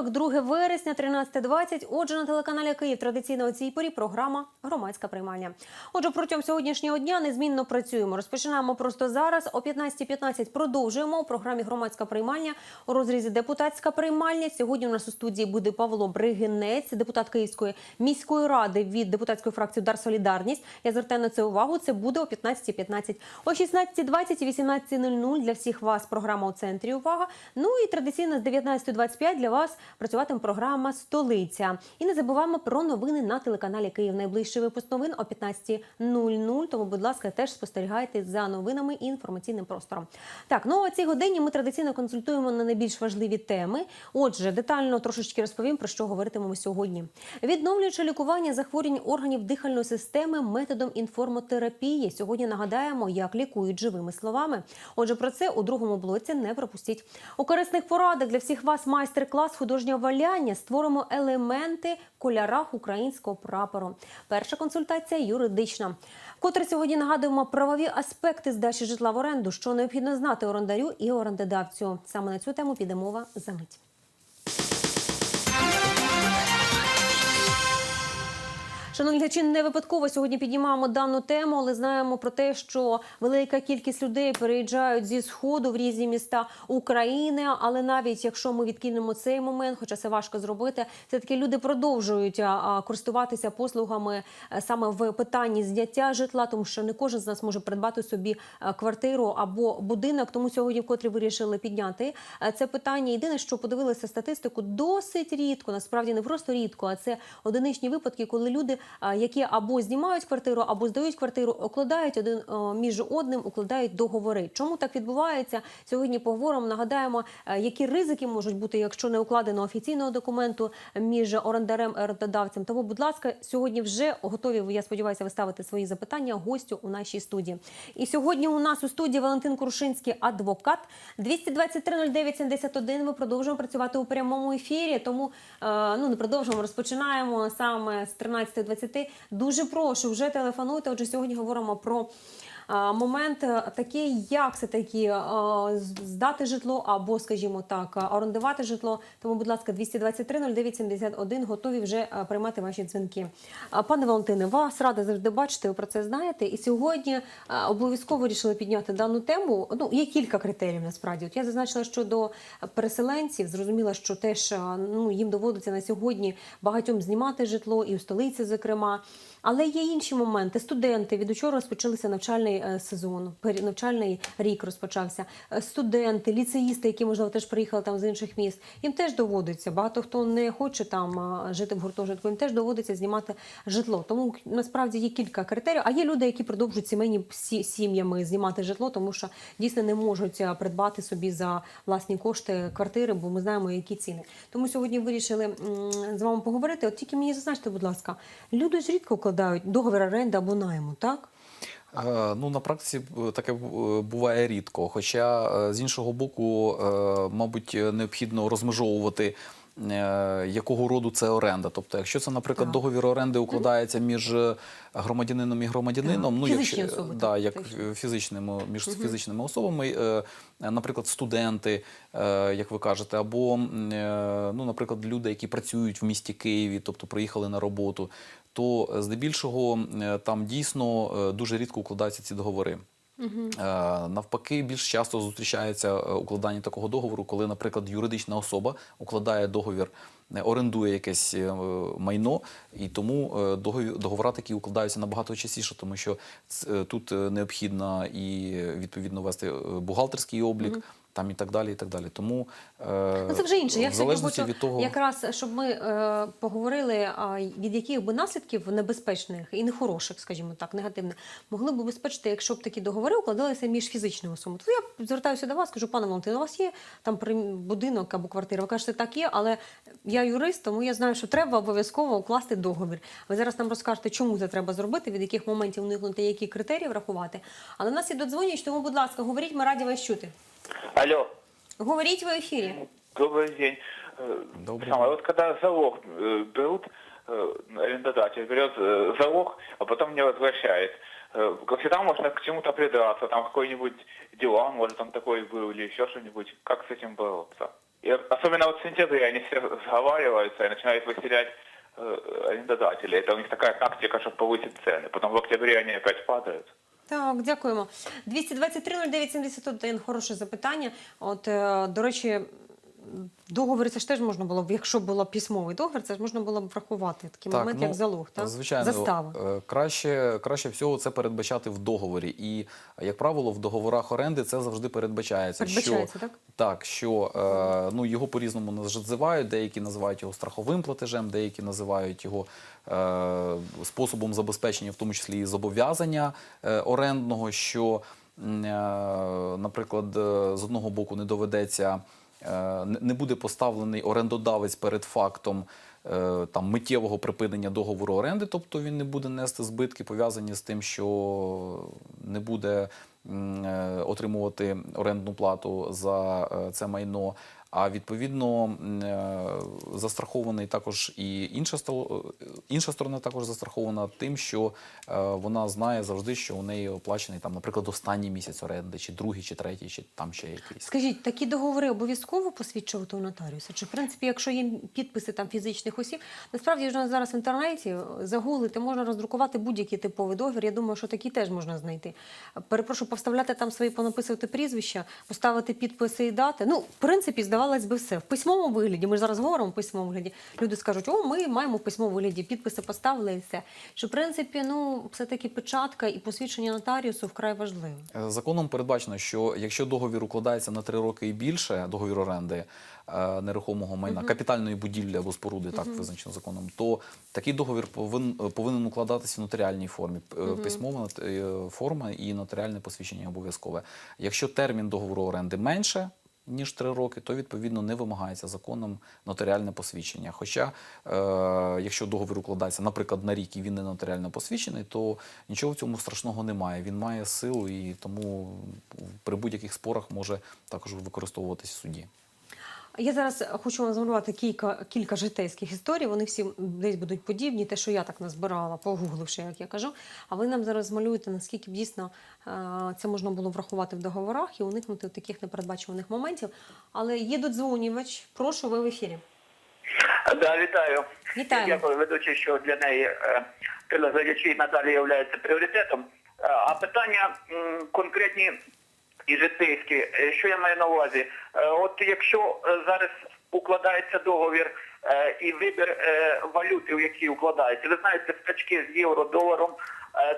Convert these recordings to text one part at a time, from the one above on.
Вівторок, 2 вересня, 13.20. Отже, на телеканалі Київ традиційно о цій порі програма Громадська приймальня. Отже, протягом сьогоднішнього дня незмінно працюємо. Розпочинаємо просто зараз. О 15.15 продовжуємо у програмі Громадська приймальня у розрізі депутатська приймальня. Сьогодні у нас у студії буде Павло Бригинець, депутат Київської міської ради від депутатської фракції Удар Солідарність. Я звертаю на це увагу. Це буде о 15.15. О 16.20 і 18.00 для всіх вас програма у центрі. Увага. Ну і традиційно з 19.25 для вас працюватиме програма Столиця. І не забуваємо про новини на телеканалі Київ. Найближчий випуск новин о 15.00. Тому, будь ласка, теж спостерігайте за новинами і інформаційним простором. Так, ну а цій годині ми традиційно консультуємо на найбільш важливі теми. Отже, детально трошечки розповім про що говоритимемо сьогодні. Відновлюючи лікування захворювань органів дихальної системи методом інформотерапії. Сьогодні нагадаємо, як лікують живими словами. Отже, про це у другому блоці не пропустіть. У корисних порадах для всіх вас майстер-клас художнього валяння. Створимо елементи в кольорах українського прапору. Перша консультація юридична. Котре сьогодні нагадуємо правові аспекти здачі житла в оренду, що необхідно знати орендарю і орендодавцю. Саме на цю тему піде мова за мить. Шановні глядачі, не випадково сьогодні піднімаємо дану тему, але знаємо про те, що велика кількість людей переїжджають зі сходу в різні міста України. Але навіть якщо ми відкинемо цей момент, хоча це важко зробити, все таки люди продовжують користуватися послугами е, саме в питанні зняття житла, тому що не кожен з нас може придбати собі е, квартиру або будинок. Тому сьогодні вкотре вирішили підняти е, це питання. Єдине, що подивилися статистику, досить рідко, насправді не просто рідко, а це одиничні випадки, коли люди, які або знімають квартиру, або здають квартиру, укладають один між одним, укладають договори. Чому так відбувається? Сьогодні поговоримо. Нагадаємо, е, які ризики можуть бути, якщо не укладено офіційного документу між орендарем і орендодавцем. Тому, будь ласка, сьогодні вже готові. Я сподіваюся, ви ставите свої запитання гостю у нашій студії. І сьогодні у нас у студії Валентин Крушинський, адвокат 223 09 71. Ми продовжуємо працювати у прямому ефірі. Тому е, ну не продовжуємо, розпочинаємо саме з 13.20. Дуже прошу вже телефонуйте. Отже, сьогодні говоримо про. Момент е, такий, як все таки е, здати житло або, скажімо так, е, орендувати житло. Тому, будь ласка, 223 09 71 готові вже приймати ваші дзвінки. Пане Валентине, вас рада завжди бачити. Ви про це знаєте. І сьогодні обов'язково вирішили підняти дану тему. Ну є кілька критеріїв насправді. От я зазначила щодо переселенців. Зрозуміла, що теж ну їм доводиться на сьогодні багатьом знімати житло і в столиці, зокрема. Але є інші моменти. Студенти від учора розпочалися навчальний е, сезон, навчальний рік розпочався. Е, Студенти, ліцеїсти, які можливо теж приїхали там з інших міст. Їм теж доводиться. Багато хто не хоче там жити в гуртожитку. Їм теж доводиться знімати житло. Тому насправді є кілька критеріїв. А є люди, які продовжують сімейні сім'ями знімати житло, тому що дійсно не можуть придбати собі за власні кошти квартири, бо ми знаємо, які ціни. Тому сьогодні вирішили з вами поговорити. От тільки мені зазначте, будь ласка, люди ж рідко укладають договір оренди або найму, так? Е, Ну, на практиці е, таке буває рідко. Хоча, е, з іншого боку, е, мабуть, е, необхідно розмежовувати. е, Якого роду це оренда? Тобто, якщо це, наприклад, Так. договір оренди укладається між е, громадянином і громадянином, Так. ну Фізичні якщо особи, да, як фізичними між фізичними особами, е, е, наприклад, студенти, е, як ви кажете, або е, ну, наприклад, люди, які працюють в місті Києві, тобто приїхали на роботу, то е, здебільшого е, там дійсно е, дуже рідко укладаються ці договори. Е, Навпаки, більш часто зустрічається укладання такого договору, коли, наприклад, юридична особа укладає договір, орендує якесь майно, і тому договора такі укладаються набагато частіше, тому що тут необхідно і відповідно вести бухгалтерський облік. Там і так далі, і так далі. Тому е, Ну, це вже інше. Я в сьогодні залежності хочу від того, якраз, щоб ми е, поговорили, а, від яких би наслідків небезпечних і нехороших, скажімо так, негативних, могли б убезпечити, якщо б такі договори укладалися між фізичними особами. То я звертаюся до вас, кажу, пане Валентин, у вас є там будинок або квартира? Ви кажете, так є, але я юрист, тому я знаю, що треба обов'язково укласти договір. Ви зараз нам розкажете, чому це треба зробити, від яких моментів уникнути, які критерії врахувати. Але нас є додзвонювач, тому, будь ласка, говоріть, ми раді вас чути. Алло, Говоріть в ефірі. добрый день. Э, Добрый Самое, день. вот когда залог э, берут, э, арендодатель берет э, залог, а потом не возвращает, э, всегда можно к чему-то придраться, там какой-нибудь дела, может, там такой был, или еще что-нибудь. Как с этим бороться? И особенно вот в сентябре они все сговариваются и начинают выселять э, арендодателей. Это у них такая тактика, чтобы повысить цены. Потом в октябре они опять падают. Так, дякуємо. 223-09-71, хороше запитання. От, е, до речі, договір це ж теж можна було б, якщо було письмовий договір, це ж можна було б врахувати такий момент, як залог, так? Звичайно, Застава. е, краще, краще всього це передбачати в договорі. І, як правило, в договорах оренди це завжди передбачається. Передбачається, що, так? Так, що е, ну, його по-різному називають, деякі називають його страховим платежем, деякі називають його е, способом забезпечення, в тому числі і зобов'язання е, орендного, що, е, наприклад, е, з одного боку не доведеться, не- не буде поставлений орендодавець перед фактом. е, Там миттєвого припинення договору оренди, тобто він не буде нести збитки, пов'язані з тим, що не буде е, отримувати орендну плату за е, це майно. А відповідно е, застрахований також і інша е, інша сторона також застрахована тим, що е, вона знає завжди, що у неї оплачений там, наприклад, останній місяць оренди, чи другий, чи третій, чи там ще якийсь. Скажіть, такі договори обов'язково посвідчувати у нотаріуса? Чи в принципі, якщо є підписи там фізичних осіб, насправді вже зараз в інтернеті загуглити можна роздрукувати будь-який типовий договір. Я думаю, що такі теж можна знайти. Перепрошую, поставляти там свої понаписувати прізвища, поставити підписи і дати. Ну, в принципі, здавалось би, все в письмовому вигляді. Ми ж зараз говоримо в письмовому вигляді. Люди скажуть, о, ми маємо в письмовому вигляді, підписи поставили і все. Що в принципі, ну все таки печатка і посвідчення нотаріусу вкрай важливо. Е, Законом передбачено, що якщо договір укладається на три роки і більше, договір оренди е, нерухомого майна, капітальної будівлі або споруди, так визначено законом, то такий договір повинен, повинен укладатися в нотаріальній формі. Е, Письмова форма і нотаріальне посвідчення обов'язкове. Якщо термін договору оренди менше, ніж три роки, то відповідно не вимагається законом нотаріальне посвідчення. Хоча, е, якщо договір укладається, наприклад, на рік і він не нотаріально посвідчений, то нічого в цьому страшного немає. Він має силу і тому при будь-яких спорах може також використовуватись в суді. Я зараз хочу вам змалювати кілька, кілька житейських історій. Вони всі десь будуть подібні, те, що я так назбирала, погугливши, як я кажу. А ви нам зараз змалюєте, наскільки б дійсно е, це можна було врахувати в договорах і уникнути таких непередбачуваних моментів. Але є додзвонювач. Прошу, ви в ефірі. Да, вітаю. Вітаємо. Дякую, ведучий, що для неї е, телеглядачі надалі є пріоритетом. Е, А питання конкретні і житейські. Е, Що я маю на увазі? Е, От якщо е, зараз укладається договір і вибір валюти, в якій укладається, ви знаєте, скачки з євро, доларом.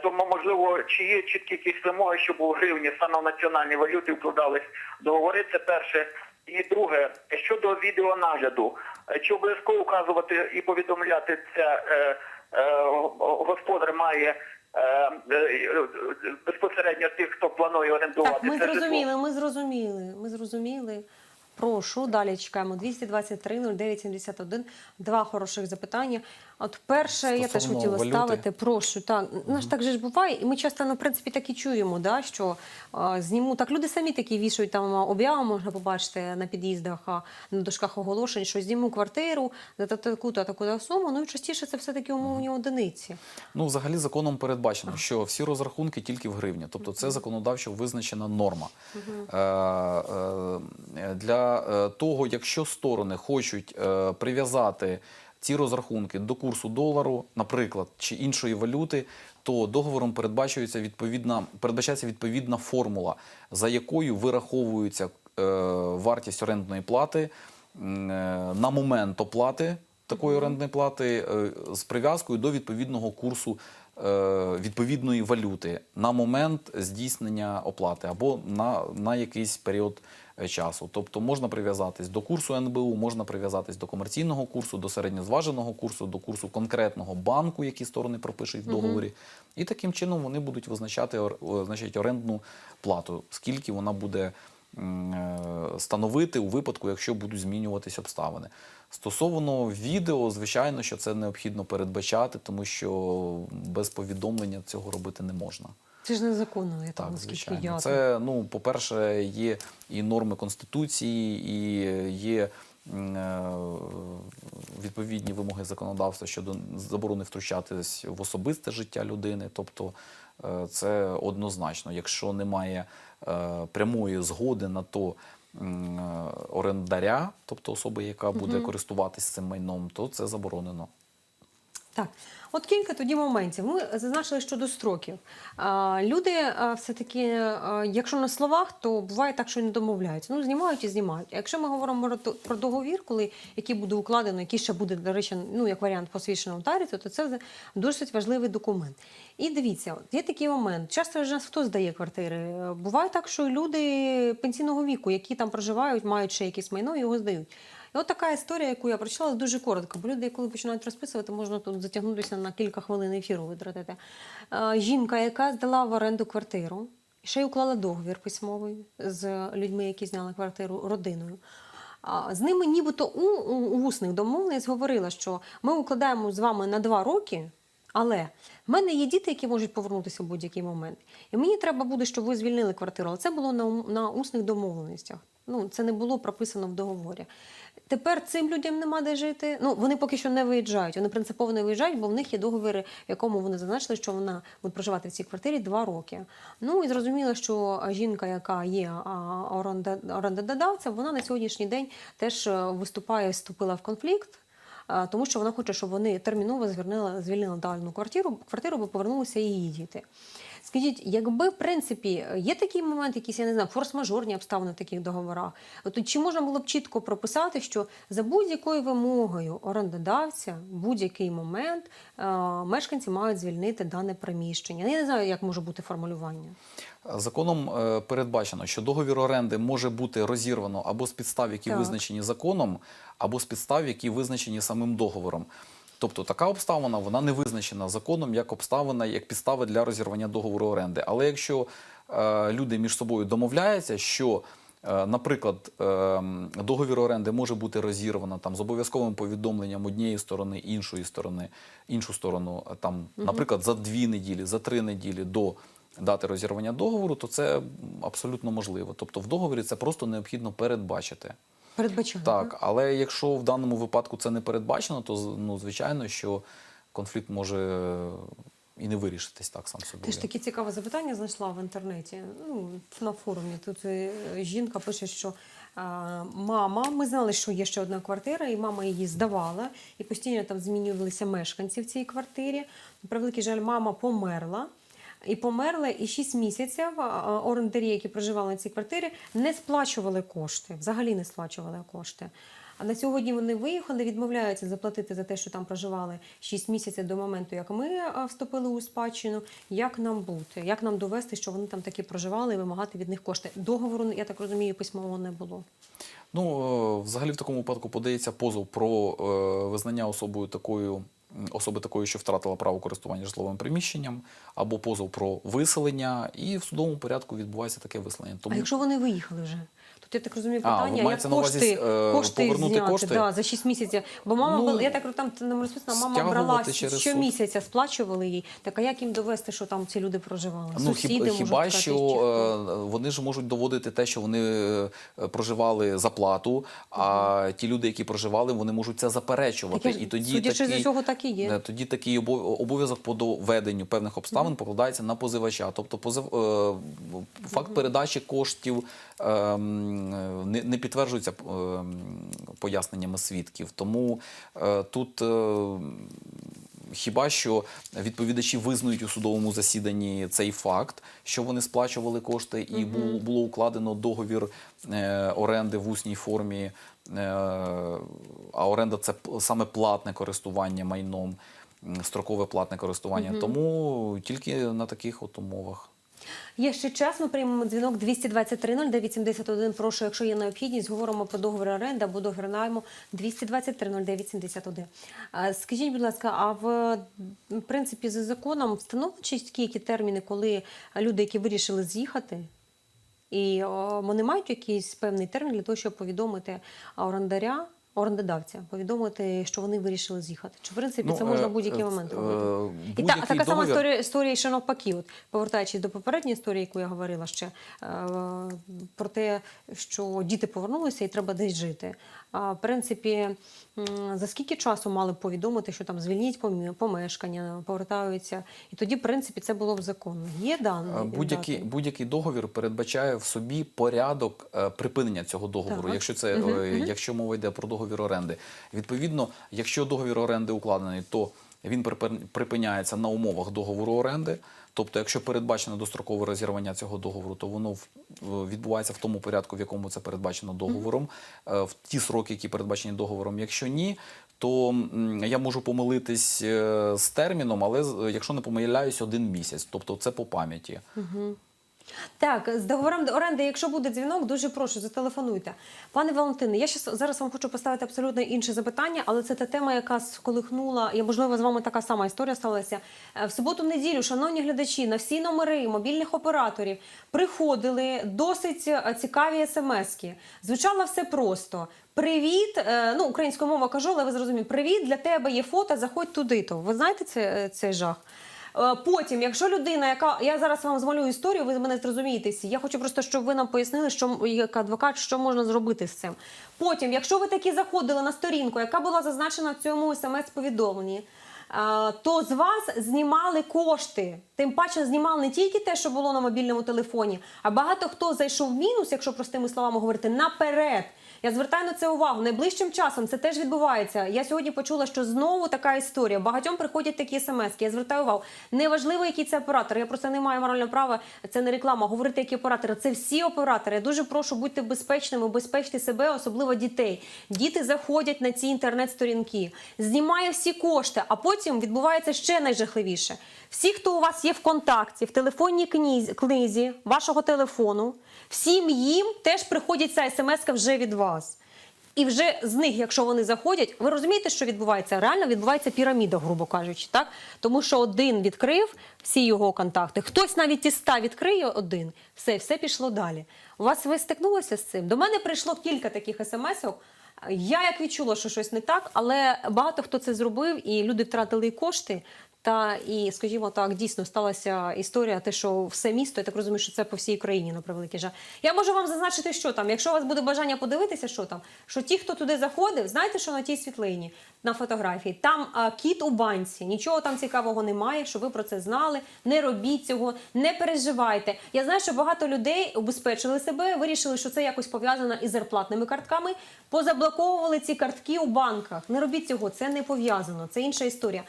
Тому, можливо, чи є чіткі якісь вимоги, щоб у гривні саме в національній валюті вкладались договори, це перше. І друге, щодо відеонагляду, чи обов'язково указувати і повідомляти це господар має безпосередньо тих, хто планує орендувати Так, ми зрозуміли, ми зрозуміли, ми зрозуміли. Прошу, далі чекаємо. 223 09 71. Два хороших запитання. От перше, я теж хотіла валюти. ставити. Прошу, так. Ну ж так же ж буває, і ми часто, ну, в принципі, так і чуємо, да, що а, зніму. Так люди самі такі вішають там об'яви, можна побачити на під'їздах, на дошках оголошень, що зніму квартиру за таку-то, таку-то суму. Ну і частіше це все-таки умовні одиниці. Ну, взагалі, законом передбачено, що всі розрахунки тільки в гривні, тобто це законодавчо визначена норма. Е, е, Для е, того, якщо сторони хочуть е, прив'язати ці розрахунки до курсу долару, наприклад, чи іншої валюти, то договором передбачується відповідна, передбачається відповідна формула, за якою вираховується е, вартість орендної плати на момент оплати такої орендної плати з прив'язкою до відповідного курсу відповідної валюти на момент здійснення оплати або на, на якийсь період часу. Тобто можна прив'язатись до курсу НБУ, можна прив'язатись до комерційного курсу, до середньозваженого курсу, до курсу конкретного банку, які сторони пропишуть в договорі. І таким чином вони будуть визначати значить, орендну плату, скільки вона буде е, становити у випадку, якщо будуть змінюватись обставини. Стосовно відео, звичайно, що це необхідно передбачати, тому що без повідомлення цього робити не можна. Це ж незаконно, я там Так, наскільки я. Це, ну, по-перше, є і норми Конституції, і є е, відповідні вимоги законодавства щодо заборони втручатись в особисте життя людини. Тобто е, це однозначно. Якщо немає е, прямої згоди на то, орендаря, тобто особи, яка буде користуватись цим майном, то це заборонено. Так, от кілька тоді моментів. Ми зазначили щодо строків. Люди все-таки, якщо на словах, то буває так, що не домовляються. Ну, знімають і знімають. А якщо ми говоримо про, договір, коли який буде укладено, який ще буде, до речі, ну як варіант посвідченого нотаріусу, то це досить важливий документ. І дивіться, є такий момент. Часто ж нас хто здає квартири? Буває так, що люди пенсійного віку, які там проживають, мають ще якесь майно, його здають. І от така історія, яку я прочитала, дуже коротко, бо люди, коли починають розписувати, можна тут затягнутися на кілька хвилин ефіру витратити. Е, Жінка, яка здала в оренду квартиру, ще й уклала договір письмовий з людьми, які зняли квартиру родиною. З ними нібито у, у усних домовленість говорила, що ми укладаємо з вами на два роки, але в мене є діти, які можуть повернутися в будь-який момент. І мені треба буде, щоб ви звільнили квартиру. Але це було на, на усних домовленостях. Ну, це не було прописано в договорі. Тепер цим людям нема де жити. Ну, вони поки що не виїжджають. Вони принципово не виїжджають, бо в них є договір, в якому вони зазначили, що вона буде проживати в цій квартирі два роки. Ну і зрозуміло, що жінка, яка є орендодавцем, вона на сьогоднішній день теж е, виступає, вступила в конфлікт. А, Тому що вона хоче, щоб вони терміново звільнили, звільнили дану квартиру, квартиру, бо повернулися її діти. Скажіть, якби в принципі є такий момент, якісь я не знаю, форс-мажорні обставини в таких договорах, от чи можна було б чітко прописати, що за будь-якою вимогою орендодавця в будь-який момент е, мешканці мають звільнити дане приміщення? Я не знаю, як може бути формулювання. Законом е, передбачено, що договір оренди може бути розірвано або з підстав, які Так. визначені законом, або з підстав, які визначені самим договором. Тобто така обставина вона не визначена законом як обставина, як підстава для розірвання договору оренди. Але якщо е, люди між собою домовляються, що Е, Наприклад, е, договір оренди може бути розірвано там з обов'язковим повідомленням однієї сторони, іншої сторони, іншу сторону, е, там, наприклад, за дві неділі, за три неділі до дати розірвання договору, то це абсолютно можливо. Тобто в договорі це просто необхідно передбачити. Передбачаю. Так, але якщо в даному випадку це не передбачено, то ну, звичайно, що конфлікт може і не вирішитись так сам собою. Теж таке цікаве запитання знайшла в інтернеті. Ну, на форумі. Тут е, жінка пише, що а, мама, ми знали, що є ще одна квартира, і мама її здавала, і постійно там змінювалися мешканці в цій квартирі. На превеликий жаль, мама померла. І померла, і 6 місяців орендарі, які проживали на цій квартирі, не сплачували кошти, взагалі не сплачували кошти. А на сьогодні вони виїхали, відмовляються заплатити за те, що там проживали 6 місяців до моменту, як ми вступили у спадщину. Як нам бути? Як нам довести, що вони там таки проживали і вимагати від них кошти? Договору, я так розумію, письмового не було. Ну, е, взагалі в такому випадку подається позов про е, визнання особою такою. Особи такої, що втратила право користування житловим приміщенням, або позов про виселення, і в судовому порядку відбувається таке виселення. А якщо вони виїхали вже? Тут я так розумію А, питання, як маєте увазі, кошти, е, кошти повернути зняти кошти? Да, за 6 місяців. Бо мама, Ну, я так там не розписано, мама брала щомісяця, сплачували їй. Так а як їм довести, що там ці люди проживали? Ну, Сусіди, можуть хіба що чи е, вони ж можуть доводити те, що вони е, проживали за плату, а ті люди, які проживали, вони можуть це заперечувати. Таке ж, і тоді судячи з усього, так і є. е, Тоді такий обов- обов'язок по доведенню певних обставин покладається на позивача. Тобто позив, е, факт передачі коштів е, не, не підтверджується е, поясненнями свідків. Тому е, тут. е, Хіба що відповідачі визнають у судовому засіданні цей факт, що вони сплачували кошти, і було, укладено договір оренди в усній формі. Е, а оренда це саме платне користування майном, строкове платне користування. Тому тільки на таких от умовах. Є ще час. Ми приймемо дзвінок 223 0971. Прошу, якщо є необхідність, говоримо про договір оренди або договір найму 223 0971. А, Скажіть, будь ласка, а в в принципі за законом встановлені чіткі які терміни, коли люди, які вирішили з'їхати, і вони мають якийсь певний термін для того, щоб повідомити орендаря орендодавця повідомити, що вони вирішили з'їхати? Чи в принципі це Ну, можна е, будь-який е, момент е, робити? І та, така сама історія, історія ще навпаки. От, повертаючись до попередньої історії, яку я говорила ще е, про те, що діти повернулися і треба десь жити. В принципі, за скільки часу мали б повідомити, що там звільніть помешкання, повертаються, і тоді, в принципі, це було б законно. Є дані Будь-який, будь-який договір передбачає в собі порядок е, припинення цього договору, Так. якщо це е, якщо мова йде про договір оренди. Відповідно, якщо договір оренди укладений, то він припин- припиняється на умовах договору оренди. Тобто, якщо передбачено дострокове розірвання цього договору, то воно відбувається в тому порядку, в якому це передбачено договором, е, в ті сроки, які передбачені договором. Якщо ні, то я можу помилитись е, з терміном, але якщо не помиляюсь, один місяць. Тобто це по пам'яті. Так, з договором оренди, якщо буде дзвінок, дуже прошу, зателефонуйте. Пане Валентине, я щас, зараз вам хочу поставити абсолютно інше запитання, але це та тема, яка сколихнула, і можливо з вами така сама історія сталася. Е, В суботу-неділю, шановні глядачі, на всі номери мобільних операторів приходили досить е, цікаві смски. Звучало все просто. Привіт, е, ну українською мовою кажу, але ви зрозумієте. Привіт, для тебе є фото, заходь туди. То ви знаєте це, е, цей жах? Е, Потім, якщо людина, яка я зараз вам змалюю історію, ви мене зрозумієтеся. Я хочу просто, щоб ви нам пояснили, що як адвокат, що можна зробити з цим. Потім, якщо ви таки заходили на сторінку, яка була зазначена в цьому смс-повідомленні. е, То з вас знімали кошти. Тим паче знімали не тільки те, що було на мобільному телефоні, а багато хто зайшов в мінус, якщо простими словами говорити, наперед. Я звертаю на це увагу. Найближчим часом це теж відбувається. Я сьогодні почула, що знову така історія. Багатьом приходять такі смс. Я звертаю увагу. Неважливо, який це оператор. Я просто не маю морального права. Це не реклама. Говорити, які оператори. Це всі оператори. Я дуже прошу будьте безпечними, безпечте себе, особливо дітей. Діти заходять на ці інтернет-сторінки, знімає всі кошти, а потім відбувається ще найжахливіше. Всі, хто у вас є в контакті, в телефонній книзі вашого телефону, всім їм теж приходить ця смс вже від вас. І вже з них, якщо вони заходять, ви розумієте, що відбувається? Реально відбувається піраміда, грубо кажучи, так? Тому що один відкрив всі його контакти, хтось навіть із ста відкриє один, все, все пішло далі. У вас ви стикнулися з цим? До мене прийшло кілька таких смс-ок. Я як відчула, що щось не так, але багато хто це зробив, і люди втратили кошти. Та і, скажімо так, дійсно сталася історія, те, що все місто, я так розумію, що це по всій країні на превеликий жаль. Я можу вам зазначити, що там. Якщо у вас буде бажання подивитися, що там, що ті, хто туди заходив, знаєте, що на тій світлині на фотографії там а, кіт у банці, нічого там цікавого немає, щоб ви про це знали. Не робіть цього, не переживайте. Я знаю, що багато людей убезпечили себе, вирішили, що це якось пов'язано із зарплатними картками. Позаблоковували ці картки у банках. Не робіть цього, це не пов'язано, це інша історія.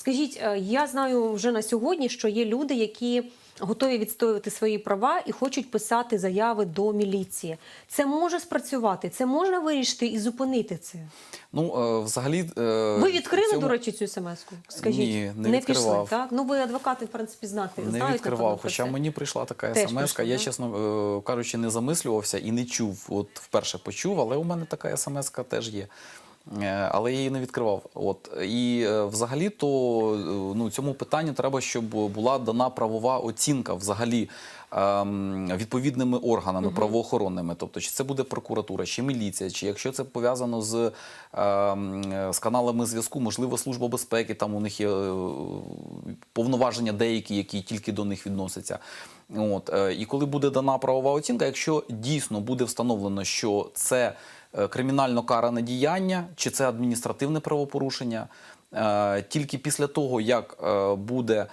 Скажіть, е, я знаю вже на сьогодні, що є люди, які готові відстоювати свої права і хочуть писати заяви до міліції. Це може спрацювати, це можна вирішити і зупинити це. Ну, е, взагалі, е, Ви відкрили, цьому- до речі, цю смс-ку? Скажіть, Ні, не пішли, відкривав. так? Ну, ви адвокати, в принципі, знати. Не знають, відкривав, хоча це. мені прийшла така Теж смс. прийшла, Я, да? чесно кажучи, не замислювався і не чув. От вперше почув, але у мене така смс теж є. Е, Але я її не відкривав. От і е, взагалі, то е, ну цьому питанню треба, щоб була дана правова оцінка взагалі ем, відповідними органами правоохоронними. Тобто, чи це буде прокуратура, чи міліція, чи якщо це пов'язано з, ем, з каналами зв'язку, можливо, служба безпеки, там у них є повноваження деякі, які тільки до них відносяться. От і коли буде дана правова оцінка, якщо дійсно буде встановлено, що це кримінально каране діяння чи це адміністративне правопорушення. е, Тільки після того, як е, буде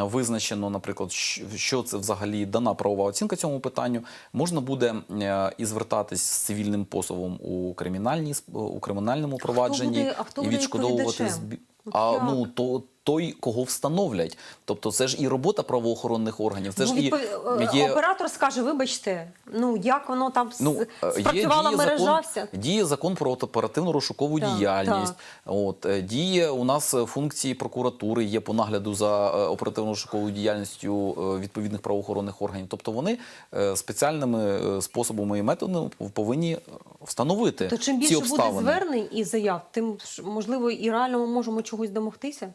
визначено, наприклад, що це взагалі дана правова оцінка цьому питанню, можна буде е, і звертатись з цивільним позовом у кримінальній у кримінальному провадженні буде- а хто і відшкодовувати відповідачем? збі... А ну то той, кого встановлять. Тобто, це ж і робота правоохоронних органів. Це ну, ж і відпов- є Оператор скаже, вибачте, ну як воно там Ну, е, спрацювала діє мережа закон, вся. діє закон про оперативну розшукову Так, діяльність. так. От е, діє у нас е, функції прокуратури, є по нагляду за е, оперативно розшуковою діяльністю е, відповідних правоохоронних органів. Тобто вони е, спеціальними е, способами і методами повинні е, встановити То чим ці більше буде звернень і заяв, тим можливо і реально ми можемо чогось домогтися.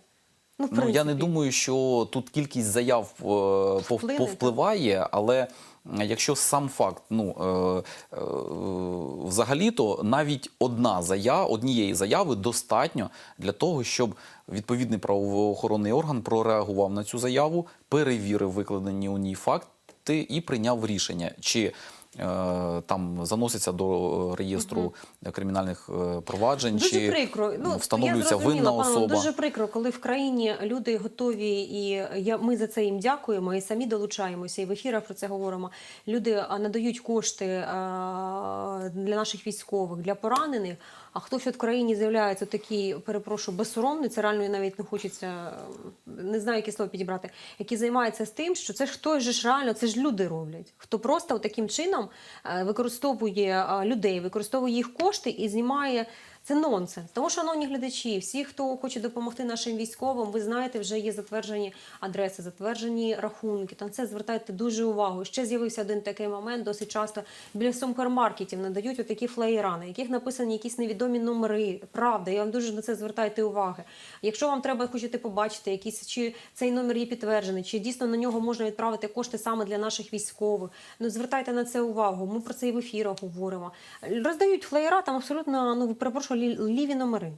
Ну, в Ну, я не думаю, що тут кількість заяв е, Вплине, повпливає, але якщо сам факт, ну е, е, взагалі-то навіть одна заява, однієї заяви достатньо для того, щоб відповідний правоохоронний орган прореагував на цю заяву, перевірив викладені у ній факти і прийняв рішення, чи там заноситься до реєстру кримінальних е, проваджень, Дуже чи прикро. Ну, встановлюється я винна пане, особа. Дуже прикро, коли в країні люди готові, і я, ми за це їм дякуємо, і самі долучаємося, і в ефірах про це говоримо. Люди надають кошти для наших військових, для поранених. А хтось от в країні з'являється такий, перепрошую, безсоромний, це реально навіть не хочеться, не знаю, яке слово підібрати, який займається з тим, що це ж хтось же ж реально, це ж люди роблять. Хто просто таким чином е, використовує людей, використовує їх кошти і знімає. Це нонсенс. Тому, шановні глядачі, всі, хто хоче допомогти нашим військовим, ви знаєте, вже є затверджені адреси, затверджені рахунки. Там це звертайте дуже увагу. Ще з'явився один такий момент. Досить часто біля супермаркетів надають отакі флеєра, на яких написані якісь невідомі номери. Правда, я вам дуже на це звертайте уваги. Якщо вам треба хочете побачити, якісь чи цей номер є підтверджений, чи дійсно на нього можна відправити кошти саме для наших військових. Ну звертайте на це увагу. Ми про це і в ефірах говоримо. Роздають флеєра, там абсолютно ну перепрошую лі- ліві номери.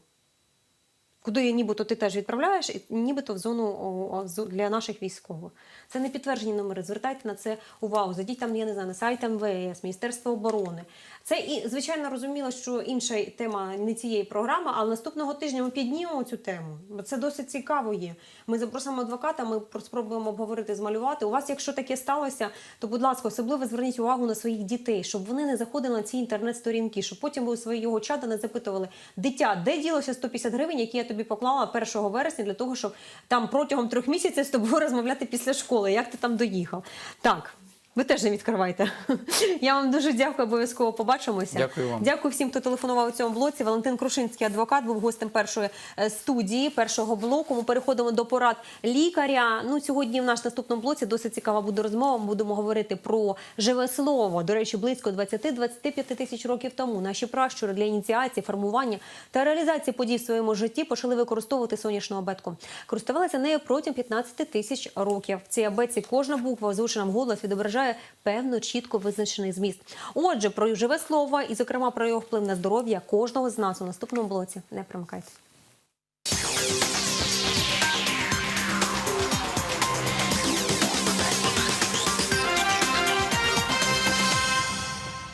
Куди нібито ти теж відправляєш, і нібито в зону для наших військових. Це не підтверджені номери. Звертайте на це увагу. Зайдіть там, я не знаю, на сайт МВС, Міністерство оборони. Це і звичайно розуміло, що інша тема не цієї програми, але наступного тижня ми піднімемо цю тему. Бо це досить цікаво є. Ми запросимо адвоката, ми спробуємо обговорити, змалювати. У вас, якщо таке сталося, то будь ласка, особливо зверніть увагу на своїх дітей, щоб вони не заходили на ці інтернет-сторінки, щоб потім ви у свої його чата не запитували: дитя, де ділося 150 гривень, які я тобі поклала 1 вересня для того, щоб там протягом трьох місяців з тобою розмовляти після школи. Як ти там доїхав? Так. Ви теж не відкривайте. Я вам дуже дякую, обов'язково побачимося. Дякую вам. Дякую всім, хто телефонував у цьому блоці. Валентин Крушинський, адвокат, був гостем першої е, студії, першого блоку. Ми переходимо до порад лікаря. Ну, сьогодні в наш наступному блоці досить цікава буде розмова. Ми будемо говорити про живе слово. До речі, близько 20-25 тисяч років тому наші пращури для ініціації, формування та реалізації подій в своєму житті почали використовувати сонячну абетку. Користувалися нею протягом 15 тисяч років. В цій абетці кожна буква, озвучена вголос, відображає певно чітко визначений зміст. Отже, про живе слово і, зокрема, про його вплив на здоров'я кожного з нас у наступному блоці. Не примикайте.